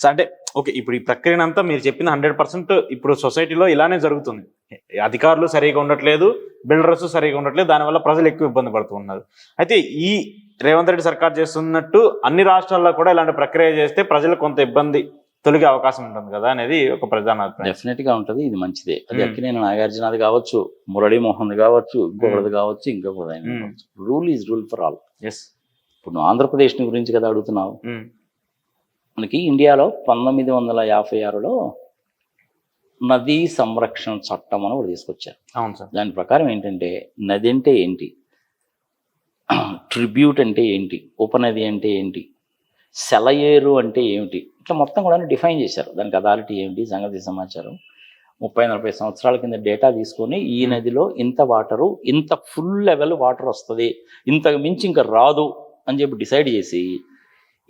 So అంటే okay ఇప్పుడు ఈ ప్రక్రియను అంతా మీరు చెప్పిన హండ్రెడ్ పర్సెంట్ ఇప్పుడు సొసైటీలో ఇలానే జరుగుతుంది. అధికారులు సరిగా ఉండట్లేదు బిల్డర్స్ సరిగా ఉండట్లేదు దానివల్ల ప్రజలు ఎక్కువ ఇబ్బంది పడుతున్నారు అయితే ఈ రేవంత్ రెడ్డి సర్కార్ చేస్తున్నట్టు అన్ని రాష్ట్రాల్లో కూడా ఇలాంటి ప్రక్రియ చేస్తే ప్రజలు కొంత ఇబ్బంది తొలగే అవకాశం ఉంటుంది కదా అనేది ఒక ప్రధాన డెఫినెట్గా ఉంటది ఇది మంచిదే. అది మ్మ్. అక్కినేని నాగార్జునది కావచ్చు మురళీ మోహన్ కావచ్చు ఇంకొకటి కావచ్చు ఇంకొకటి rule is rule for all ఎస్ ఇప్పుడు నువ్వు ఆంధ్రప్రదేశ్ గురించి కదా అడుగుతున్నావు. మనకి ఇండియాలో పంతొమ్మిది వందల యాభై ఆరులో నదీ సంరక్షణ చట్టం అని ఒకటి తీసుకొచ్చారు. అవును సార్. దాని ప్రకారం ఏంటంటే నది అంటే ఏంటి? ట్రిబ్యూట్ అంటే ఏంటి? ఉపనది అంటే ఏంటి? సెలయేరు అంటే ఏమిటి? ఇట్లా మొత్తం కూడా డిఫైన్ చేశారు. దానికి అథారిటీ ఏమిటి? సంగతి సమాచారం. ముప్పై నలభై సంవత్సరాల కింద డేటా తీసుకొని ఈ నదిలో ఇంత వాటరు ఇంత ఫుల్ లెవెల్ వాటర్ వస్తుంది ఇంతకు మించి ఇంకా రాదు అని చెప్పి డిసైడ్ చేసి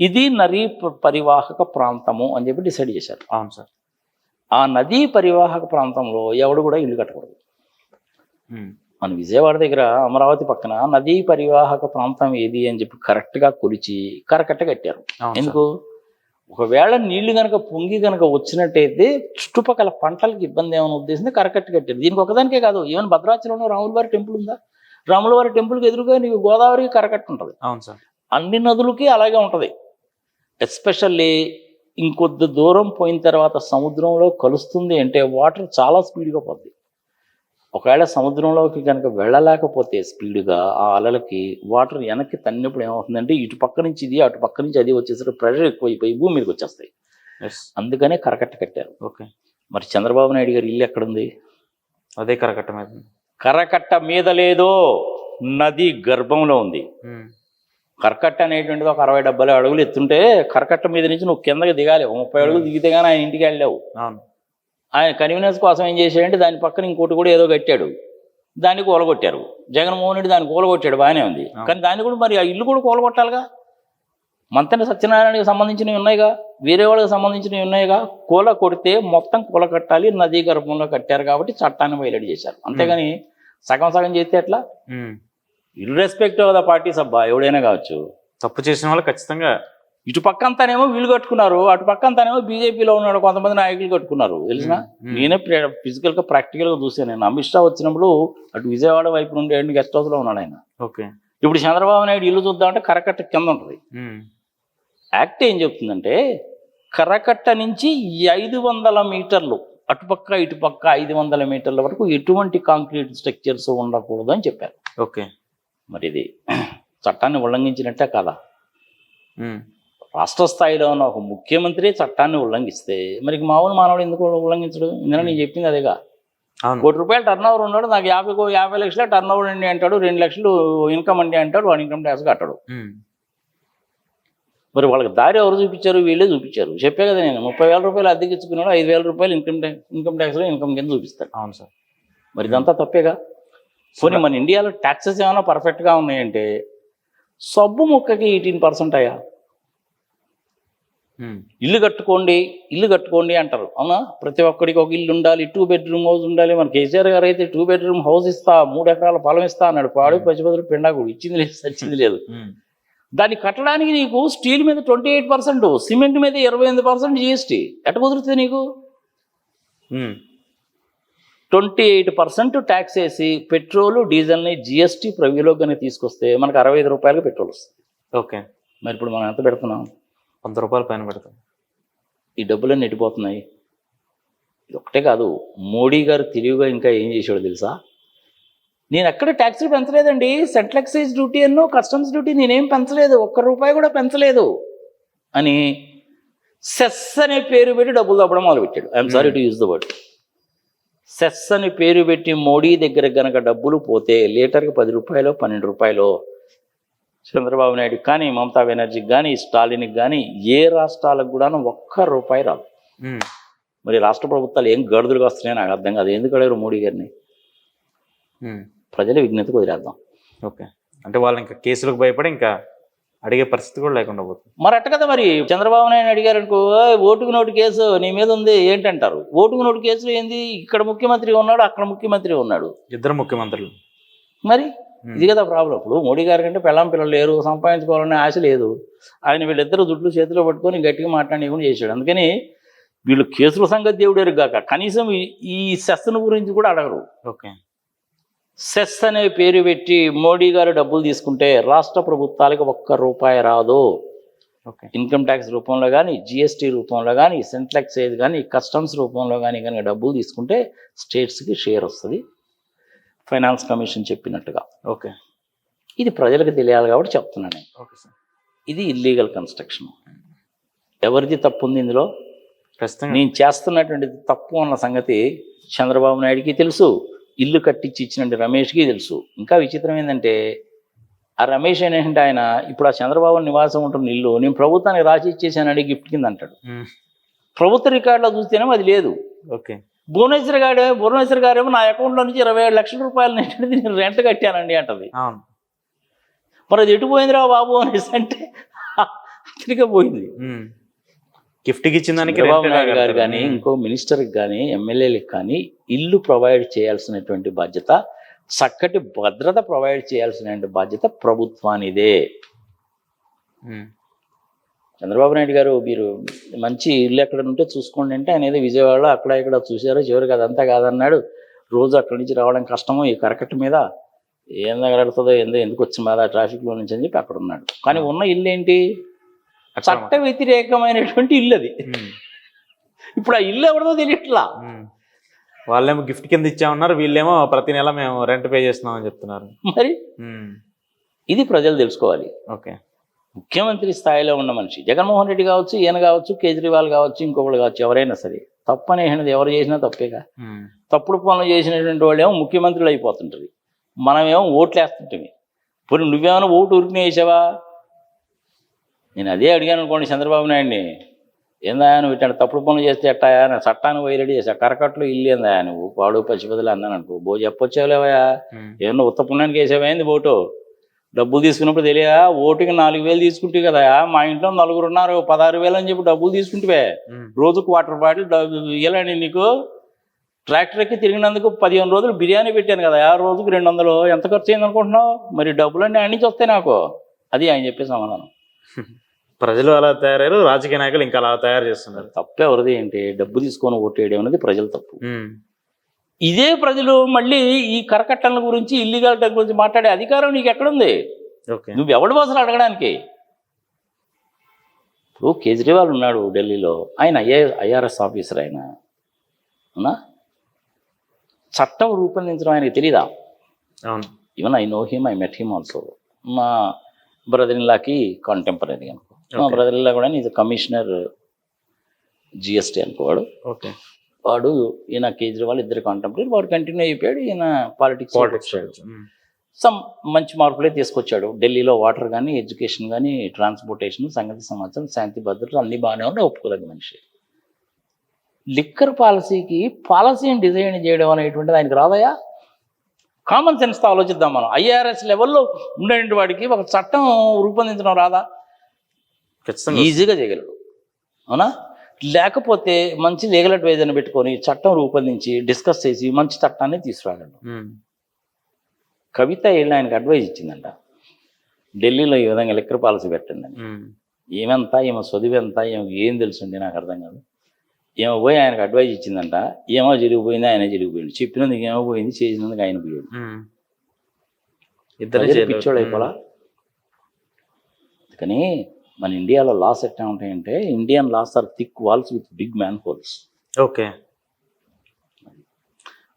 ఇది నదీ పరివాహక ప్రాంతము అని చెప్పి డిసైడ్ చేశారు. అవును సార్. ఆ నదీ పరివాహక ప్రాంతంలో ఎవడు కూడా ఇల్లు కట్టకూడదు. మన విజయవాడ దగ్గర అమరావతి పక్కన నదీ పరివాహక ప్రాంతం ఏది అని చెప్పి కరెక్ట్గా కొలిచి కరకట్ట కట్టారు. ఎందుకు? ఒకవేళ నీళ్ళు కనుక పొంగి కనుక వచ్చినట్టయితే చుట్టుపక్కల పంటలకు ఇబ్బంది ఏమైనా ఉద్దేశంతో కరకట్ట కట్టారు. దీనికి ఒకదానికే కాదు ఈవెన్ భద్రాచలంలో రాములవారి టెంపుల్ ఉందా? రాములవారి టెంపుల్కి ఎదురుగా నీకు గోదావరికి కరకట్ట ఉంటుంది. అవును సార్. అన్ని నదులకి అలాగే ఉంటుంది. ఎస్పెషల్లీ ఇంకొద్ది దూరం పోయిన తర్వాత సముద్రంలో కలుస్తుంది అంటే వాటర్ చాలా స్పీడ్గా పోద్ది. ఒకవేళ సముద్రంలోకి కనుక వెళ్ళలేకపోతే స్పీడ్గా ఆ అలలకి వాటర్ వెనక్కి తన్నినప్పుడు ఏమవుతుందంటే ఇటు పక్క నుంచి ఇది అటు పక్క నుంచి అది వచ్చేసరికి ప్రెషర్ ఎక్కువైపోయి భూమి మీదకి వచ్చేస్తాయి. ఎస్. అందుకనే కరకట్ట కట్టారు. ఓకే. మరి చంద్రబాబు నాయుడు గారి ఇల్లు ఎక్కడుంది? అదే కరకట్ట మీద. కరకట్ట మీద లేదో నది గర్భంలో ఉంది. కరకట్ట అనేటువంటిది ఒక అరవై డెబ్బై అడుగులు ఎత్తుంటే కరకట్ట మీద నుంచి నువ్వు కిందకి దిగాలి. ఒక ముప్పై అడుగులు దిగితే కానీ ఆయన ఇంటికి వెళ్ళావు ఆయన కన్వీనియన్స్ కోసం ఏం చేశాడంటే దాని పక్కన ఇంకోటి కూడా ఏదో కట్టాడు. దాన్ని కూలగొట్టారు. జగన్మోహన్ రెడ్డి దాన్ని కూలగొట్టాడు బాగానే ఉంది. కానీ దాన్ని కూడా మరి ఆ ఇల్లు కూడా కూలగొట్టాలిగా? మంతెన సత్యనారాయణకి సంబంధించినవి ఉన్నాయిగా? వేరే వాళ్ళకి సంబంధించినవి ఉన్నాయిగా? కూల కొడితే మొత్తం కూల కట్టాలి నదీ గర్భంలో కట్టారు కాబట్టి చట్టాన్ని వైలేట్ చేశారు. అంతేగాని సగం సగం చేస్తే ఎట్లా? Um. Irrespective of the parties అబ్బా ఎవడైనా కావచ్చు. తప్పు చేసిన వాళ్ళు ఖచ్చితంగా ఇటు పక్క అంతానేమో వీళ్ళు కట్టుకున్నారు అటు పక్క అంతానేమో బీజేపీలో ఉన్నాడు కొంతమంది నాయకులు కట్టుకున్నారు తెలిసిన. నేనే ఫిజికల్గా ప్రాక్టికల్గా చూసాను నేను. అమిత్ షా వచ్చినప్పుడు అటు విజయవాడ వైపు నుండి గెస్ట్ హౌస్లో ఉన్నాడు ఆయన. ఓకే. ఇప్పుడు చంద్రబాబు నాయుడు ఇల్లు చూద్దామంటే కరకట్ట కింద ఉంటుంది. యాక్ట్ ఏం చెప్తుందంటే కరకట్ట నుంచి ఐదు వందల మీటర్లు అటుపక్క ఇటుపక్క ఐదు వందల మీటర్ల వరకు ఎటువంటి కాంక్రీట్ స్ట్రక్చర్స్ ఉండకూడదు అని చెప్పారు. ఓకే. మరి ఇది చట్టాన్ని ఉల్లంఘించినట్టే కదా. రాష్ట్ర స్థాయిలో ఉన్న ఒక ముఖ్యమంత్రి చట్టాన్ని ఉల్లంఘిస్తే మరి మామూలు మానవుడు ఎందుకు ఉల్లంఘించడు? ఇందులో నేను చెప్పింది అదేగా. కోటి రూపాయలు టర్న్ ఓవర్ ఉన్నాడు నాకు యాభై యాభై లక్షల టర్న్ ఓవర్ అండి అంటాడు రెండు లక్షలు ఇన్కమ్ అండి అంటాడు వాడు ఇన్కమ్ ట్యాక్స్ కట్టాడు. మరి వాళ్ళకి దారి ఎవరు చూపించారు? వీళ్ళే చూపించారు. చెప్పే కదా నేను ముప్పై వేల రూపాయలు అద్దెకి ఇచ్చుకున్నాడు ఐదు వేల రూపాయలు ఇన్కమ్ ట్యాక్స్ ఇన్కమ్ ట్యాక్స్లో ఇన్కమ్ కింద చూపిస్తాడు. అవును సార్. మరి ఇదంతా తప్పేగా? పోనీ మన ఇండియాలో ట్యాక్సెస్ ఏమైనా పర్ఫెక్ట్గా ఉన్నాయంటే సబ్బు ముక్కకి ఎయిటీన్ పర్సెంట్ అయ్యా. ఇల్లు కట్టుకోండి ఇల్లు కట్టుకోండి అంటారు. అవునా? ప్రతి ఒక్కడికి ఒక ఇల్లు ఉండాలి టూ బెడ్రూమ్ హౌస్ ఉండాలి. మన కేసీఆర్ గారు అయితే టూ బెడ్రూమ్ హౌస్ ఇస్తా మూడు ఎకరాల పొలం ఇస్తా అన్నాడు. పాడు పచ్చిపదులు పిండాకుడు ఇచ్చింది లేదు సచ్చింది లేదు. దాన్ని కట్టడానికి నీకు స్టీల్ మీద ట్వంటీ ఎయిట్ పర్సెంట్ సిమెంట్ మీద ఇరవై ఎనిమిది పర్సెంట్ జిఎస్టీ ఎట్ట కుదురుతుంది నీకు. ట్వంటీ ఎయిట్ పర్సెంట్ ట్యాక్స్ వేసి పెట్రోల్ డీజిల్ని జిఎస్టీ ప్రవ్యూలోకి తీసుకొస్తే మనకు అరవై ఐదు రూపాయలకు పెట్రోల్ వస్తుంది. ఓకే. మరి ఇప్పుడు మనం ఎంత పెడుతున్నాం? వంద రూపాయలు పైన పెడతాం. ఈ డబ్బులన్నీ ఎట్టిపోతున్నాయి ఇది ఒకటే కాదు మోడీ గారు తెలివిగా ఇంకా ఏం చేసాడో తెలుసా? నేను ఎక్కడ ట్యాక్సీలు పెంచలేదండి. సెంట్రల్ ఎక్సైజ్ డ్యూటీ అన్నో కస్టమ్స్ డ్యూటీ నేనేం పెంచలేదు. ఒక్క రూపాయి కూడా పెంచలేదు అని సెస్ అనే పేరు పెట్టి డబ్బులు తప్పడం మొదలుపెట్టాడు. I'm sorry to use the word. Cess అని పేరు పెట్టి మోడీ దగ్గర గనక డబ్బులు పోతే లీటర్కి పది రూపాయలు పన్నెండు రూపాయలు చంద్రబాబు నాయుడు కానీ మమతా బెనర్జీకి కానీ స్టాలిన్కి కానీ ఏ రాష్ట్రాలకు కూడా ఒక్క రూపాయి రాదు. మరి రాష్ట్ర ప్రభుత్వాలు ఏం గడుదులుగా వస్తున్నాయో నాకు అర్థం కాదు. ఎందుకు అడిగారు మోడీ గారిని. ప్రజల విజ్ఞతకు వదిలేద్దాం. ఓకే. అంటే వాళ్ళు ఇంకా కేసులకు భయపడి ఇంకా అడిగే పరిస్థితి కూడా లేకుండా పోతుంది. మరి అట్ట కదా మరి. చంద్రబాబు నాయుడు అడిగారు అనుకో "ఓయ్, ఓటుకు నోటు కేసు నీ మీద ఉంది ఏంటంటారు? ఓటుకు నోటు కేసులో ఏంది? ఇక్కడ ముఖ్యమంత్రి ఉన్నాడు అక్కడ ముఖ్యమంత్రి ఉన్నాడు. ఇద్దరు ముఖ్యమంత్రులు. మరి? ఇది కదా ప్రాబ్లం ఇప్పుడు మోడీ గారి కంటే పెళ్ళాం పిల్లలు లేరు సంపాదించుకోవాలనే ఆశ లేదు. ఆయన వీళ్ళిద్దరు దుడ్లు చేతిలో పట్టుకొని గట్టిగా మాట్లాడి చేశాడు. అందుకని వీళ్ళు కేసుల సంగతి దేవుడేరు గాక కనీసం ఈ- ఈ సెస్ను గురించి కూడా అడగరు. ఓకే. సెస్ అనే పేరు పెట్టి మోడీ గారు డబ్బులు తీసుకుంటే రాష్ట్ర ప్రభుత్వాలకు ఒక్క రూపాయి రాదు. ఓకే. ఇన్కమ్ ట్యాక్స్ రూపంలో కానీ జిఎస్టీ రూపంలో కానీ సెంట్రల్ ఎక్సైజ్ కానీ కస్టమ్స్ రూపంలో కానీ కనుక డబ్బులు తీసుకుంటే స్టేట్స్కి షేర్ వస్తుంది. ఫైనాన్స్ కమిషన్ చెప్పినట్టుగా. ఓకే. ఇది ప్రజలకు తెలియాలి కాబట్టి చెప్తున్నాను నేను. Okay sir. ఇది ఇల్లీగల్ కన్స్ట్రక్షన్ ఎవరిది తప్పు ఉంది ఇందులో? ఖచ్చితంగా. నేను చేస్తున్నటువంటి తప్పు అన్న సంగతి చంద్రబాబు నాయుడికి తెలుసు. ఇల్లు కట్టించి ఇచ్చినట్టు రమేష్కి తెలుసు. ఇంకా విచిత్రం ఏంటంటే ఆ రమేష్ ఏంటంటే ఆయన ఇప్పుడు ఆ చంద్రబాబు నివాసం ఉంటున్న ఇల్లు నేను ప్రభుత్వానికి రాసి ఇచ్చేసానని గిఫ్ట్ కింద అంటాడు. ప్రభుత్వ రికార్డులో చూస్తేనేమో అది లేదు. ఓకే. భువనేశ్వర్ గారు భువనేశ్వర్ గారేమో నా అకౌంట్లో నుంచి ఇరవై ఏడు లక్షల రూపాయలు నేను రెంట్ కట్టానండి అంటది. మరి అది ఎటు పోయిందిరా బాబు అనేసి అంటే అతనికే పోయింది. గిఫ్ట్కి ఇచ్చిన దానికి చంద్రబాబు నాయుడు గారు. కానీ. ఇంకో మినిస్టర్కి కానీ ఎమ్మెల్యేలకు కానీ ఇల్లు ప్రొవైడ్ చేయాల్సినటువంటి బాధ్యత చక్కటి భద్రత ప్రొవైడ్ చేయాల్సిన బాధ్యత ప్రభుత్వానిదే. చంద్రబాబు నాయుడు గారు మీరు మంచి ఇల్లు ఎక్కడ ఉంటే చూసుకోండి అంటే ఆయన ఏదో విజయవాడలో అక్కడ ఇక్కడ చూశారు చివరికి అదంతా కాదన్నాడు రోజు అక్కడి నుంచి రావడం కష్టము ఈ కరకట్ట మీద ఏం తగలడుతుందో ఏందో ఎందుకు వచ్చిన బాధ ట్రాఫిక్లో నుంచి అని చెప్పి అక్కడ ఉన్నాడు కానీ ఉన్న ఇల్లు ఏంటి చట్ట వ్యతిరేకమైనటువంటి ఇల్లు అది. ఇప్పుడు ఆ ఇల్లు ఎవరిదో తెలియట్లా. వాళ్ళేమో గిఫ్ట్ కింద ఇచ్చామన్నారు వీళ్ళేమో ప్రతి నెల మేము రెంట్ పే చేస్తున్నామని చెప్తున్నారు. మరి. ఇది ప్రజలు తెలుసుకోవాలి. ఓకే. ముఖ్యమంత్రి స్థాయిలో ఉన్న మనిషి జగన్మోహన్ రెడ్డి కావచ్చు ఈయన కావచ్చు కేజ్రీవాల్ కావచ్చు ఇంకొకళ్ళు కావచ్చు ఎవరైనా సరే తప్పనేది ఎవరు చేసినా తప్పేగా. తప్పుడు పనులు చేసినటువంటి వాళ్ళు ఏమో ముఖ్యమంత్రులు అయిపోతుంటారు. మనమేమో ఓట్లు వేస్తుంటామి ఇప్పుడు నువ్వేమైనా ఓటు ఉరికినే వేసావా నేను అదే అడిగాను అనుకోండి చంద్రబాబు నాయుడిని ఏందా నువ్వు ఇట్లా తప్పుడు పనులు చేస్తే ఎట్టాయా నా చట్టాన్ని పోయి రెడీ చేసా. కరకట్లు ఇల్లు ఏందా? నువ్వు పాడు పచ్చిపదులు అన్నాను అనుకో. బో చెప్పొచ్చావులేవయా మ్మ్. ఏమన్నా ఉత్త పుణ్యానికి వేసామైంది ఓటు డబ్బులు తీసుకున్నప్పుడు తెలియదా? ఓటుకి నాలుగు వేలు తీసుకుంటే కదా. మా ఇంట్లో నలుగురు ఉన్నారు. పదహారు వేలు అని చెప్పి డబ్బులు తీసుకుంటే. రోజుకు వాటర్ బాటిల్ ఇవ్వాలండి నీకు. ట్రాక్టర్ ఎక్కి తిరిగినందుకు పదిహేను రోజులు బిర్యానీ పెట్టాను కదా. ఆ రోజుకు రెండు వందలు. ఎంత ఖర్చు అయింది అనుకుంటున్నావు మరి డబ్బులన్నీ అన్ని నుంచి వస్తాయి నాకు. అది ఆయన చెప్పే సమాధానం. ప్రజలు అలా తయారయ్యారు రాజకీయ నాయకులు ఇంకా అలా తయారు చేస్తున్నారు. తప్పే ఎవరిది ఏంటి? డబ్బు తీసుకొని ఓటేయడం అనేది ప్రజల తప్పు. ఇదే ప్రజలు మళ్ళీ ఈ కరకట్టల గురించి ఇల్లీగాలిటీ గురించి మాట్లాడే అధికారం నీకు ఎక్కడుంది? ఓకే. నువ్వు ఎవడు అసలు అడగడానికి? ఇప్పుడు కేజ్రీవాల్ ఉన్నాడు ఢిల్లీలో ఆయన ఐఏ ఐఆర్ఎస్ ఆఫీసర్ ఆయన. అవునా? చట్టం రూపొందించడం ఆయనకి తెలీదా? అవును. Even I know him I met him also మా బ్రదర్ ఇన్లాకి కాంటెంపరీ అనుకో మా Okay. బ్రదర్ ఇన్లా కూడా ఈజ్ కమిషనర్ జిఎస్టీ అనుకోవాడు. ఓకే వాడు ఈయన కేజ్రీవాల్ ఇద్దరు కాంటెంపరీ వాడు కంటిన్యూ అయిపోయాడు ఈయన పాలిటిక్స్ పాలిటిక్స్ సమ్ మంచి మార్పులే తీసుకొచ్చాడు. ఢిల్లీలో వాటర్ కానీ ఎడ్యుకేషన్ కానీ ట్రాన్స్పోర్టేషన్ సంగతి సమాచారం శాంతి భద్రత అన్ని బాగానే ఉన్నాయి. ఒప్పుకోదగ్గ మనిషి. లిక్కర్ పాలసీకి పాలసీని డిజైన్ చేయడం అనేటువంటిది ఆయనకు రాదయా కామన్ సెన్స్తో ఆలోచిద్దాం మనం. ఐఆర్ఎస్ లెవెల్లో ఉండేటువంటి వాడికి ఒక చట్టం రూపొందించడం రాదా? ఖచ్చితంగా ఈజీగా చేయగలడు అవునా? లేకపోతే మంచి లీగల్ అడ్వైజర్ని పెట్టుకొని చట్టం రూపొందించి డిస్కస్ చేసి మంచి చట్టాన్ని తీసుకురాగలడు. కవిత వెళ్ళి ఆయనకు అడ్వైజ్ ఇచ్చిందంట. ఢిల్లీలో ఈ విధంగా లిక్కర్ పాలసీ పెట్టండి. ఏమెంత ఈమె చదువు ఎంత ఈమె ఏం తెలుసుండి నాకు అర్థం కాదు. ఏమో పోయి ఆయనకు అడ్వైజ్ ఇచ్చిందంట. ఏమో జరిగిపోయింది ఆయన జరిగిపోయింది చెప్పినందుకు ఏమో పోయింది చేసినందుకు ఆయన పోయాడు. ఇద్దరే. పిచ్చోడు అయిపోలా? కానీ మన ఇండియాలో లాస్ ఎట్లా ఉంటాయంటే Indian laws are thick walls with big manholes. Okay.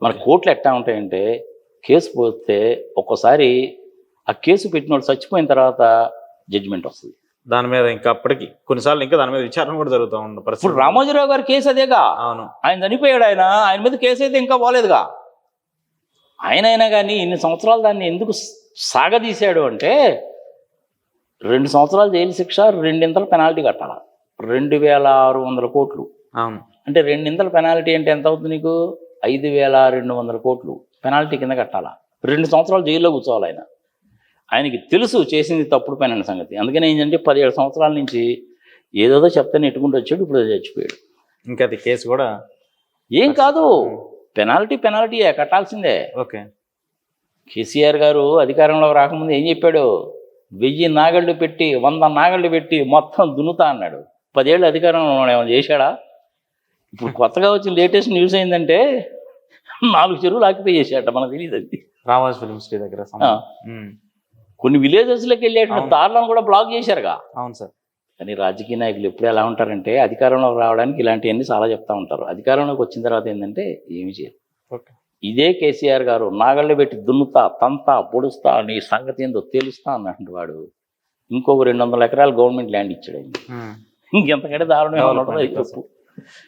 మన కోర్టులు ఎట్లా ఉంటాయంటే కేసు పోతే ఒక్కోసారి ఆ కేసు పెట్టిన వాళ్ళు చచ్చిపోయిన తర్వాత జడ్జిమెంట్ వస్తుంది. దాని మీద ఇంకా అప్పటికి కొన్నిసార్లు ఇంకా దాని మీద విచారణ కూడా జరుగుతూ ఉన్న ఇప్పుడు రామోజీరావు గారి కేసు అదేగా? అవును. ఆయన చనిపోయాడు ఆయన ఆయన మీద కేసు అయితే ఇంకా పోలేదుగా? ఆయన అయినా కానీ ఇన్ని సంవత్సరాలు దాన్ని ఎందుకు సాగదీశాడు అంటే రెండు సంవత్సరాలు జైలు శిక్ష రెండింతల పెనాల్టీ కట్టాల? రెండు వేల ఆరు వందల కోట్లు. అంటే రెండింతల పెనాల్టీ అంటే ఎంత అవుతుంది నీకు? ఐదు వేల రెండు వందల కోట్లు పెనాల్టీ కింద కట్టాలా? రెండు సంవత్సరాలు జైల్లో కూర్చోవాలి ఆయన. ఆయనకి తెలుసు చేసింది తప్పుడు పని సంగతి. అందుకని ఏంటంటే పదిహేడు సంవత్సరాల నుంచి ఏదేదో చెప్తే నెట్టుకుంటూ వచ్చాడు ఇప్పుడు చచ్చిపోయాడు. ఇంకా అది కేసు కూడా ఏం కాదు. పెనాల్టీ పెనాల్టీయే కట్టాల్సిందే. ఓకే. కేసీఆర్ గారు అధికారంలోకి రాకముందు ఏం చెప్పాడు? వెయ్యి నాగళ్ళు పెట్టి వంద నాగళ్ళు పెట్టి మొత్తం దున్నుతా అన్నాడు. పదేళ్ళు అధికారంలో ఏమైనా చేశాడా? ఇప్పుడు కొత్తగా వచ్చిన లేటెస్ట్ న్యూస్ ఏంటంటే నాలుగు చెరువులు ఆక్యుపై చేశాట మనకు తెలియదు అది. రామోజీ ఫిలిం సిటీ దగ్గర. కొన్ని విలేజెస్లోకి అవును. దారులను కూడా బ్లాక్ చేశారుగా. అవును సార్. కానీ రాజకీయ నాయకులు ఎప్పుడు ఎలా ఉంటారంటే అధికారంలోకి రావడానికి ఇలాంటివన్నీ చాలా చెప్తా ఉంటారు. అధికారంలోకి వచ్చిన తర్వాత ఏంటంటే ఏమి చేయరు. ఓకే. ఇదే కేసీఆర్ గారు నాగళ్ళు పెట్టి దున్నుతా తంతా పొడుస్తా నీ సంగతి ఏందో తేలుస్తా అన్నటువంటి వాడు. ఇంకొక రెండు వందల ఎకరాలు గవర్నమెంట్ ల్యాండ్ ఇచ్చాడు. ఇంకెంతకంటే దారుణం చెప్పు.